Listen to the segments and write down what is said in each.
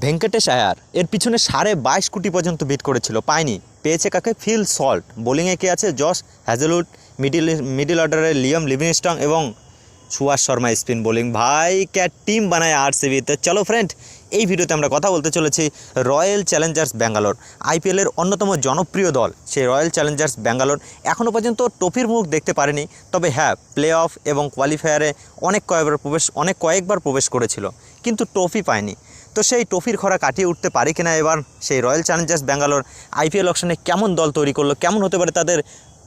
ভেঙ্কটেশ আয়ার। এর পিছনে সাড়ে বাইশ কোটি পর্যন্ত বিট করেছিল। পায়নি। পেয়েছে কাকে? Phil Salt. বোলিংয়ে কে আছে? জস হ্যাজেলউড, মিডিল মিডিল অর্ডারে লিয়াম লিভিংস্টং এবং সুভাষ শর্মা স্পিন বোলিং। ভাই, ক্যা টিম বানায় আর সিবি তো চলো ফ্রেন্ড এই ভিডিওতে আমরা কথা বলতে চলেছি রয়্যাল চ্যালেঞ্জার্স ব্যাঙ্গালোর। আইপিএলের অন্যতম জনপ্রিয় দল সেই রয়্যাল চ্যালেঞ্জার্স ব্যাঙ্গালোর। এখনও পর্যন্ত ট্রফির মুখ দেখতে পারেনি। তবে হ্যাঁ প্লে অফ এবং কোয়ালিফায়ারে অনেক কয়েকবার প্রবেশ, অনেক কয়েকবার প্রবেশ করেছিল। কিন্তু ট্রফি পায়নি। তো সেই ট্রফির খরা কাটিয়ে উঠতে পারে কিনা এবার সেই রয়্যাল চ্যালেঞ্জার্স ব্যাঙ্গালোর আইপিএল অপশনে কেমন দল তৈরি করল, কেমন হতে পারে তাদের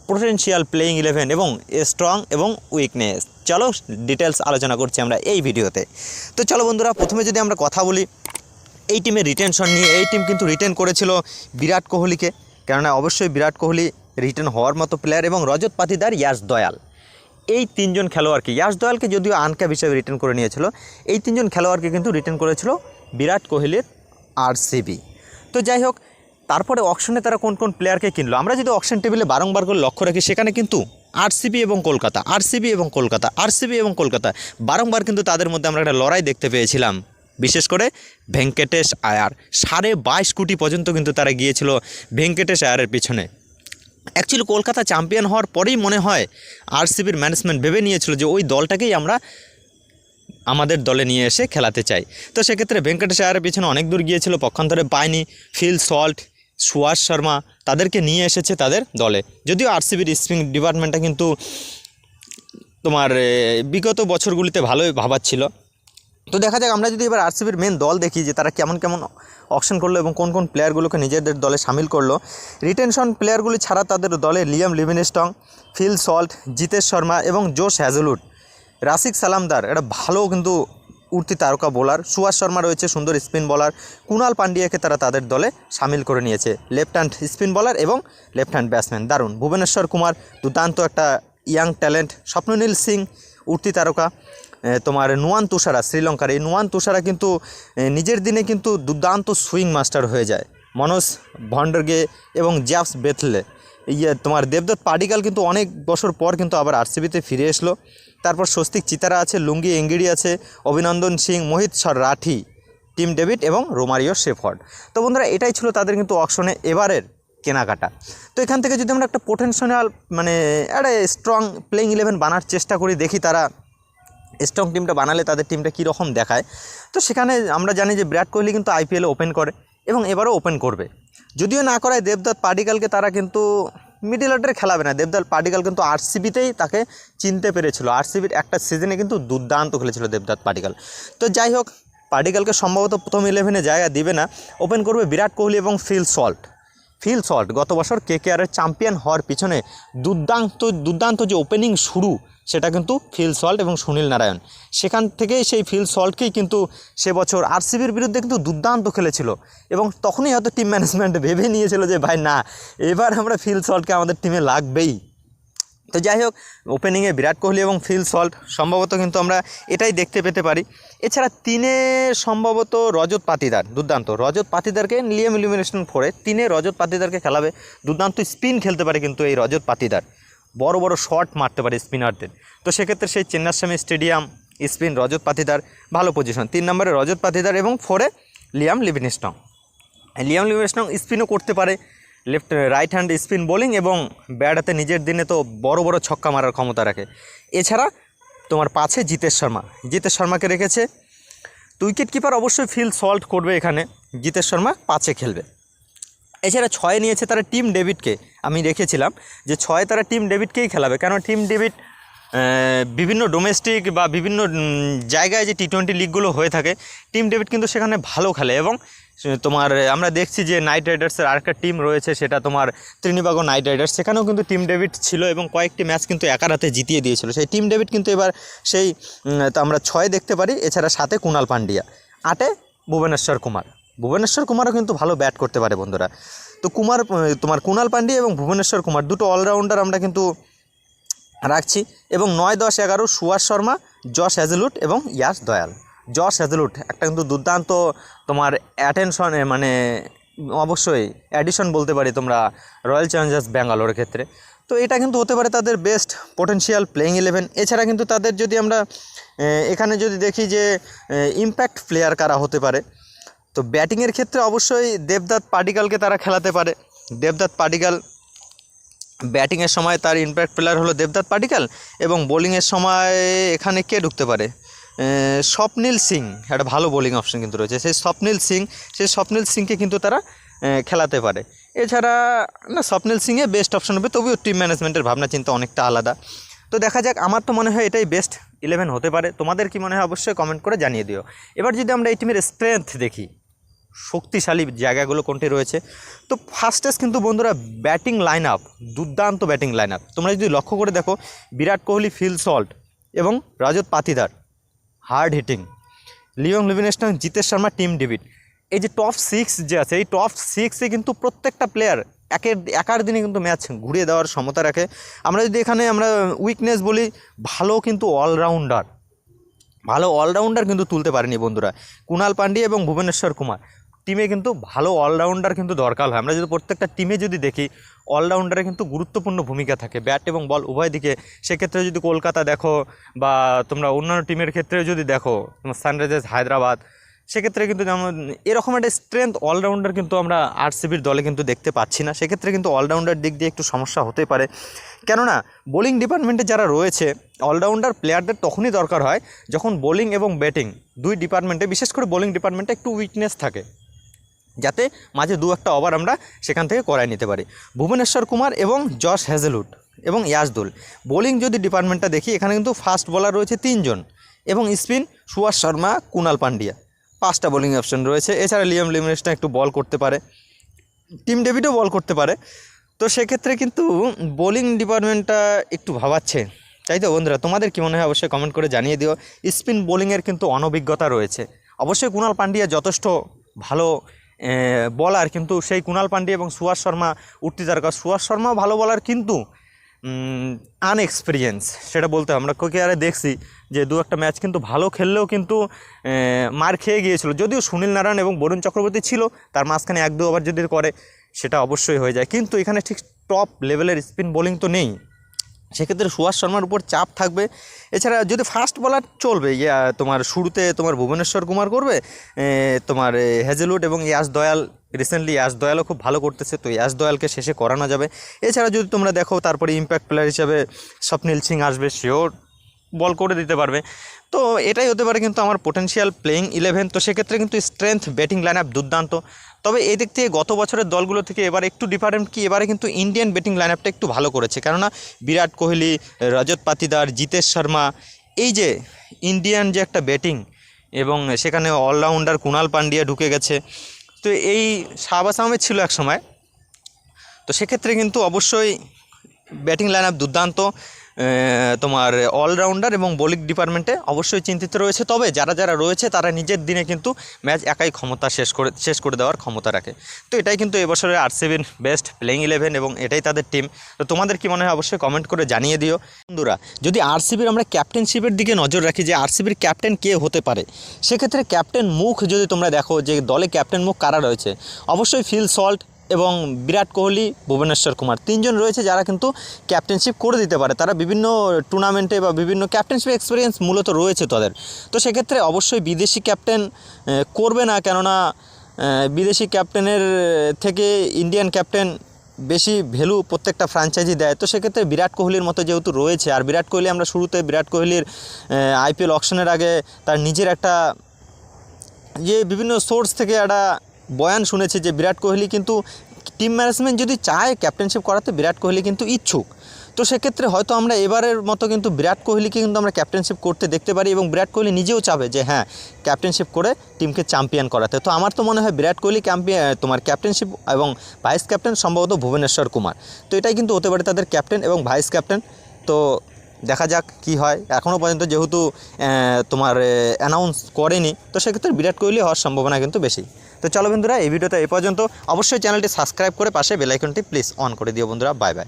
পোটেনশিয়াল প্লেয়িং ইলেভেন এবং স্ট্রং এবং উইকনেস চলো ডিটেলস আলোচনা করছি আমরা এই ভিডিওতে। তো চলো বন্ধুরা, প্রথমে যদি আমরা কথা বলি, এই টিমের রিটেনশন নিয়ে, এই টিম কিন্তু রিটেন করেছিল বিরাট কোহলিকে, কেননা অবশ্যই বিরাট কোহলি রিটেন হওয়ার মতো প্লেয়ার এবং রজত পাতিদার ইয়াস দয়াল। এই তিনজন খেলোয়াড়কে, ইয়াস দয়ালকে যদিও আনক্যাপ হিসেবে রিটার্ন করে নিয়েছিল, এই তিনজন খেলোয়াড়কে কিন্তু রিটার্ন করেছিল বিরাট কোহলির আরসিবি তো যাই হোক, তারপরে অকশনে তারা কোন কোন প্লেয়ারকে কিনলো? আমরা যদি অকশন টেবিলে বারংবার করে লক্ষ্য রাখি, সেখানে কিন্তু আরসিবি এবং কলকাতা আরসিবি এবং কলকাতা আরসিবি এবং কলকাতা, বারংবার কিন্তু তাদের মধ্যে আমরা একটা লড়াই দেখতে পেয়েছিলাম। বিশেষ করে ভেঙ্কটেশ আয়ার, সাড়ে বাইশ কোটি পর্যন্ত কিন্তু তারা গিয়েছিল ভেঙ্কটেশ আয়ারের পিছনে। অ্যাকচুয়ালি কলকাতা চ্যাম্পিয়ন হওয়ার পরেই মনে হয় আরসিবির ম্যানেজমেন্ট ভেবে নিয়েছিল যে ওই দলটাকেই আমরা আমাদের দলে নিয়ে এসে খেলাতে চাই। তো সেক্ষেত্রে ভেঙ্কটেশ আয়ারের পিছনে অনেক দূর গিয়েছিল, পক্ষান্তরে পায়নি, ফিল সল্ট, সুভাষ শর্মা তাদেরকে নিয়ে এসেছে তাদের দলে। যদিও আরসিবির স্পিন ডিপার্টমেন্টটা কিন্তু তোমার বিগত বছরগুলিতে ভালোই ভাবাচ্ছিল। তো দেখা যাক, আমরা যদি এবার আরসিবির মেন দল দেখি যে তারা কেমন কেমন অকশন করল এবং কোন কোন প্লেয়ারগুলোকে নিজেদের দলে সামিল করল। রিটেনশন প্লেয়ারগুলি ছাড়া তাদের দলে Liam Livingstone, Phil Salt, Jitesh Sharma এবং জোশ হ্যাজলুড রাসিক সালামদার এটা ভালো কিন্তু উঠতি তারকা বোলার সুভাষ শর্মা রয়েছে সুন্দর স্পিন বলার কুণাল পান্ডিয়াকে তারা তাদের দলে সামিল করে নিয়েছে। লেফট হ্যান্ড স্পিন বলার এবং লেফট হ্যান্ড ব্যাটসম্যান দারুণ। ভুবনেশ্বর কুমার, দুর্দান্ত একটা ইয়াং ট্যালেন্ট স্বপ্ননীল সিং, উঠতি তারকা। তোমার নুয়ান তুষারা, শ্রীলঙ্কার। এই নুয়ান তুষারা কিন্তু নিজের দিনে কিন্তু দুর্দান্ত সুইং মাস্টার হয়ে যায়। মনোজ ভন্ডারগে এবং জ্যাপস বেথলে। ইয়ে তোমার দেবদত্ত পাডিকাল কিন্তু অনেক বছর পর কিন্তু আবার আরসিবিতে ফিরে এসলো। তারপর স্বস্তিক চিতারা আছে, লুঙ্গি এঙ্গিড়ি আছে, অভিনন্দন সিং, মোহিত সর রাঠি, টিম ডেভিড এবং রোমারিও শেফর্ড। তো বন্ধুরা, এটাই ছিল তাদের কিন্তু অকশনে এবারের কেনাকাটা। তো এখান থেকে যদি আমরা একটা পোটেনশিয়াল মানে একটা স্ট্রং প্লেইং ইলেভেন বানার চেষ্টা করি, দেখি তারা স্ট্রং টিমটা বানালে তাদের টিমটা কীরকম দেখায়। তো সেখানে আমরা জানি যে বিরাট কোহলি কিন্তু আইপিএলে ওপেন করে এবং এবারও ওপেন করবে। যদিও না করায় দেবদত্ত পাডিকালকে তারা কিন্তু মিডিল অর্ডারে খেলাবে না। দেবদাল পাটিকাল কিন্তু আরসিবিতেই তাকে চিনতে পেরেছিল। আরসিবির একটা সিজনে কিন্তু দুর্দান্ত খেলেছিল দেবদাত পাটিকাল তো যাই হোক পাটিকালকে সম্ভবত প্রথম ইলেভেনে জায়গা দিবে না। ওপেন করবে বিরাট কোহলি এবং ফিল সল্ট। ফিল সল্ট গত বছর কে কে আরের চ্যাম্পিয়ন হওয়ার পিছনে দুর্দান্ত দুর্দান্ত যে ওপেনিং শুরু, সেটা কিন্তু ফিল সল্ট এবং সুনীল নারায়ণ। সেখান থেকেই সেই ফিল সল্টকেই কিন্তু সে বছর আরসিবির বিরুদ্ধে কিন্তু দুর্দান্ত খেলেছিল এবং তখনই হয়তো টিম ম্যানেজমেন্ট ভেবে নিয়েছিল যে, ভাই, না, এবার আমরা ফিল সল্টকে আমাদের টিমে লাগবেই। তো যাই হোক ওপেনিংয়ে বিরাট কোহলি এবং ফিল সল্ট, সম্ভবত কিন্তু আমরা এটাই দেখতে পেতে পারি। এছাড়া তিনে সম্ভবত রজত পাতিদার, দুর্দান্ত। রজত পাতিদারকে লিয়াম ইলিমিনেশন ফোরে তিনে রজত পাতিদারকে খেলাবে। দুর্দান্ত স্পিন খেলতে পারে কিন্তু এই রজত পাতিদার। বড় বড় শট মারতে পারে স্পিনারদের। তো সেক্ষেত্রে সেই চেন্নাস্বামী স্টেডিয়াম স্পিন রজত পাতিদার ভালো পজিশন তিন নম্বরে রজত পাতিদার এবং ফোরে লিয়াম লিভিনস্টং লিয়াম লিভিনস্টং স্পিনও করতে পারে। Left right hand spin bowling এবং ব্যাট নিজের দিনে তো বড় বড় ছক্কা মারার ক্ষমতা রাখে। এছাড়া তোমার পাছে জিতেশ শর্মা। জিতেশ শর্মাকে রেখেছে উইকেট কিপার অবশ্যই ফিল সল্ট করবে এখানে। জিতেশ শর্মা পাঁচে খেলবে। এছাড়া ছয়ে নিয়েছে তারা টিম ডেভিডকে আমি রেখেছিলাম যে ছয়ে তারা টিম ডেভিডকেই খেলাবে। কেন টিম ডেভিড বিভিন্ন ডোমেস্টিক বা বিভিন্ন জায়গায় যে টি টোয়েন্টি লিগগুলো হয়ে থাকে টিম ডেভিড কিন্তু সেখানে ভালো খেলে এবং তোমার আমরা দেখছি যে নাইট রাইডার্সের আরেকটা টিম রয়েছে, সেটা তোমার ত্রিনিবাগো নাইট রাইডার্স সেখানেও কিন্তু টিম ডেভিড ছিল এবং কয়েকটি ম্যাচ কিন্তু একার হাতে জিতিয়ে দিয়েছিল। সেই টিম ডেভিড কিন্তু এবার সেই আমরা ছয় দেখতে পারি, এছাড়া সাথে কুণাল পান্ডিয়া, আটে ভুবনেশ্বর কুমার। ভুবনেশ্বর কুমারও কিন্তু ভালো ব্যাট করতে পারে বন্ধুরা। তো কুমার তোমার কুণাল পান্ডিয়া এবং ভুবনেশ্বর কুমার দুটো অলরাউন্ডার আমরা কিন্তু রাখছি। এবং নয় দশ এগারো সুয়াস শর্মা, জশ হ্যাজেলুট এবং ইয়াস দয়াল। জশ হ্যাজেলুট একটা কিন্তু দুর্দান্ত তোমার অ্যাটেনশন মানে অবশ্যই অ্যাডিশন বলতে পারি তোমরা রয়্যাল চ্যালেঞ্জার্স ব্যাঙ্গালোরের ক্ষেত্রে। তো এটা কিন্তু হতে পারে তাদের বেস্ট পোটেনশিয়াল প্লেইং ইলেভেন এছাড়া কিন্তু তাদের যদি আমরা এখানে যদি দেখি যে ইম্প্যাক্ট প্লেয়ার কারা হতে পারে, তো ব্যাটিংয়ের ক্ষেত্রে অবশ্যই দেবদাত পাডিকালকে তারা খেলাতে পারে। দেবদাত পাডিকাল ব্যাটিংয়ের সময় তার ইম্প্যাক্ট প্লেয়ার হলো দেবদাত পাডিকাল এবং বোলিংয়ের সময় এখানে কে ঢুকতে পারে? স্বপ্নীল সিং। একটা ভালো বোলিং অপশন কিন্তু রয়েছে। সেই স্বপ্নীল সিং, সেই স্বপ্নীল সিংকে কিন্তু তারা খেলাতে পারে। এছাড়া, না, স্বপ্নীল সিংয়ে বেস্ট অপশন হবে, তবুও টিম ম্যানেজমেন্টের ভাবনা, চিন্তা অনেকটা আলাদা। তো দেখা যাক, আমার তো মনে হয় এটাই বেস্ট ইলেভেন হতে পারে। তোমাদের কি মনে হয় অবশ্যই কমেন্ট করে জানিয়ে দিও। এবার যদি আমরা এই টিমের স্ট্রেংথ দেখি শক্তিশালী জায়গাগুলো কোনটি রয়েছে? তো ফার্স্টেস্ট কিন্তু বন্ধুরা ব্যাটিং লাইন আপ দুর্দান্ত ব্যাটিং লাইন আপ তোমরা যদি লক্ষ্য করে দেখো, বিরাট কোহলি, ফিল সল্ট এবং Rajat Patidar hard hitting Liam Livingstone Jitesh Sharma, Tim David. এই যে টপ সিক্স যে আছে, এই টপ সিক্সে কিন্তু প্রত্যেকটা প্লেয়ার একের, একার দিনে কিন্তু ম্যাচ ঘুরিয়ে দেওয়ার ক্ষমতা রাখে। আমরা যদি এখানে আমরা উইকনেস বলি, ভালো কিন্তু অলরাউন্ডার ভালো অলরাউন্ডার কিন্তু তুলতে পারেনি বন্ধুরা। কুণাল পান্ডে এবং ভুবনেশ্বর কুমার। টিমে কিন্তু ভালো অলরাউন্ডার কিন্তু দরকার হয়। আমরা যদি প্রত্যেকটা টিমে যদি দেখি অলরাউন্ডারে কিন্তু গুরুত্বপূর্ণ ভূমিকা থাকে। ব্যাট এবং বল উভয় দিকে। সেক্ষেত্রে যদি কলকাতা দেখো বা তোমরা অন্যান্য টিমের ক্ষেত্রে যদি দেখো, তোমার সানরাইজার্স, হায়দ্রাবাদ, সেক্ষেত্রে কিন্তু যেমন এরকম একটা স্ট্রেংথ অলরাউন্ডার কিন্তু আমরা আরসিবির দলে কিন্তু দেখতে পাচ্ছি না। সেক্ষেত্রে কিন্তু অলরাউন্ডার দিক দিয়ে একটু সমস্যা হতে পারে। কেননা বোলিং ডিপার্টমেন্টে যারা রয়েছে অলরাউন্ডার প্লেয়ারদের তখনই দরকার হয় যখন বোলিং এবং ব্যাটিং দুই ডিপার্টমেন্টে বিশেষ করে বোলিং ডিপার্টমেন্টে একটু উইকনেস থাকে। যাতে মাঝে দু একটা ওভার আমরা সেখান থেকে করায় নিতে পারি। ভুবনেশ্বর কুমার এবং জশ হ্যাজেলউড এবং ইয়াসদুল। বোলিং যদি ডিপার্টমেন্টটা দেখি, এখানে কিন্তু ফাস্ট বোলার রয়েছে তিনজন এবং স্পিন সুভাষ শর্মা, কুনাল পান্ডিয়া। পাঁচটা বোলিং অপশন রয়েছে। এছাড়া লিয়াম লিমিনেশন একটু বল করতে পারে। টিম ডেভিডও বল করতে পারে। তো সেক্ষেত্রে কিন্তু বোলিং ডিপার্টমেন্টটা একটু ভাবাচ্ছে। তাই তো বন্ধুরা, তোমাদের কী মনে হয় অবশ্যই কমেন্ট করে জানিয়ে দিও। স্পিন বোলিংয়ের কিন্তু অনভিজ্ঞতা রয়েছে। অবশ্যই কুণাল পান্ডিয়া যথেষ্ট ভালো বলার কিন্তু সেই কুণাল পান্ডিয়া এবং সুভাষ শর্মা উঠতে দরকার সুভাষ শর্মাও ভালো বলার কিন্তু আনএক্সপিরিয়েন্স সেটা বলতে। আমরা কোকেয়ারে দেখছি যে দু একটা ম্যাচ কিন্তু ভালো খেললেও কিন্তু মার খেয়ে গিয়েছিল। যদিও সুনীল নারায়ণ এবং বরুণ চক্রবর্তী ছিল, তার মাঝখানে এক দু ওভার যদি করে, সেটা অবশ্যই হয়ে যায়। কিন্তু এখানে ঠিক টপ লেভেলের স্পিন বোলিং তো নেই। সেক্ষেত্রে সুভাষ শর্মার উপর চাপ থাকবে। এছাড়া যদি ফাস্ট বলার চলবে ইয়া তোমার শুরুতে তোমার ভুবনেশ্বর কুমার করবে তোমার এ, হ্যাজেলউড এবং ইয়াস দয়াল রিসেন্টলি ইয়াস দয়ালও খুব ভালো করতেছে তো ইয়াস দয়ালকে শেষে করানো যাবে। এছাড়া যদি তোমরা দেখো তারপরে ইম্প্যাক্ট প্লেয়ার হিসাবে স্বপ্নীল সিং আসবে সেও বল করে দিতে পারবে। তো এটাই হতে পারে কিন্তু আমার পোটেনশিয়াল প্লেয়িং ইলেভেন তো সেক্ষেত্রে কিন্তু স্ট্রেংথ ব্যাটিং লাইন আপ দুর্দান্ত। তবে এই দিক থেকে গত বছরের দলগুলো থেকে এবার একটু ডিফারেন্ট কি, এবারে কিন্তু ইন্ডিয়ান ব্যাটিং লাইন আপটা একটু ভালো করেছে। কেননা বিরাট কোহলি, রজত পাতিদার, জিতেশ শর্মা, এই যে ইন্ডিয়ান যে একটা ব্যাটিং এবং সেখানে অলরাউন্ডার কুণাল পান্ডিয়া ঢুকে গেছে। তো এই শাহবাজ আহমেদ ছিল এক সময়। তো সেক্ষেত্রে কিন্তু অবশ্যই ব্যাটিং লাইন আপ দুর্দান্ত। তোমার অলরাউন্ডার এবং বোলিং ডিপার্টমেন্টে অবশ্যই চিন্তিত রয়েছে। তবে যারা যারা রয়েছে, তারা নিজের দিনে কিন্তু ম্যাচ একাই ক্ষমতা শেষ করে শেষ করে দেওয়ার ক্ষমতা রাখে। তো এটাই কিন্তু এবছরের আরসিবির বেস্ট প্লেইং ইলেভেন এবং এটাই তাদের টিম তো তোমাদের কি মনে হয় অবশ্যই কমেন্ট করে জানিয়ে দিও। বন্ধুরা, যদি আরসিবির আমরা ক্যাপ্টেনশিপের দিকে নজর রাখি যে আরসিবির ক্যাপ্টেন কে হতে পারে, সেক্ষেত্রে ক্যাপ্টেন মুখ যদি তোমরা দেখো যে দলে ক্যাপ্টেন মুখ কারা রয়েছে, অবশ্যই ফিল সল্ট এবং বিরাট কোহলি, ভুবনেশ্বর কুমার তিনজন রয়েছে যারা কিন্তু ক্যাপ্টেনশিপ করে দিতে পারে। তারা বিভিন্ন টুর্নামেন্টে বা বিভিন্ন ক্যাপ্টেনশিপ এক্সপিরিয়েন্স মূলত রয়েছে তাদের। তো সেক্ষেত্রে অবশ্যই বিদেশি ক্যাপ্টেন করবে না। কেননা বিদেশি ক্যাপ্টেনের থেকে ইন্ডিয়ান ক্যাপ্টেন বেশি ভ্যালু প্রত্যেকটা ফ্র্যাঞ্চাইজি দেয়। তো সেক্ষেত্রে বিরাট কোহলির মতো যেহেতু রয়েছে, আর বিরাট কোহলি আমরা শুরুতে বিরাট কোহলির আইপিএল অকশনের আগে তার নিজের একটা, যে বিভিন্ন সোর্স থেকে একটা বয়ান শুনেছি যে বিরাট কোহলি কিন্তু টিম ম্যানেজমেন্ট যদি চায় ক্যাপ্টেনশিপ করাতে, বিরাট কোহলি কিন্তু ইচ্ছুক। তো সেক্ষেত্রে হয়তো আমরা এবারের মতো কিন্তু বিরাট কোহলিকে কিন্তু আমরা ক্যাপ্টেনশিপ করতে দেখতে পারি এবং বিরাট কোহলি নিজেও চাবে যে হ্যাঁ ক্যাপ্টেনশিপ করে টিমকে চ্যাম্পিয়ন করাতে। তো আমার তো মনে হয় বিরাট কোহলি ক্যাম্পিয়ন তোমার ক্যাপ্টেনশিপ এবং ভাইস ক্যাপ্টেন সম্ভবত ভুবনেশ্বর কুমার। তো এটাই কিন্তু হতে পারে তাদের ক্যাপ্টেন এবং ভাইস ক্যাপ্টেন তো দেখা যাক কি হয়। এখনও পর্যন্ত যেহেতু তোমার অ্যানাউন্স করেনি, তো সেক্ষেত্রে বিরাট কোহলি হওয়ার সম্ভাবনা কিন্তু বেশি। তো চলো বন্ধুরা, এই ভিডিওটা এ পর্যন্ত। অবশ্যই চ্যানেলটি সাবস্ক্রাইব করে পাশে বেলাইকনটি প্লিজ অন করে দিও বন্ধুরা। Bye bye.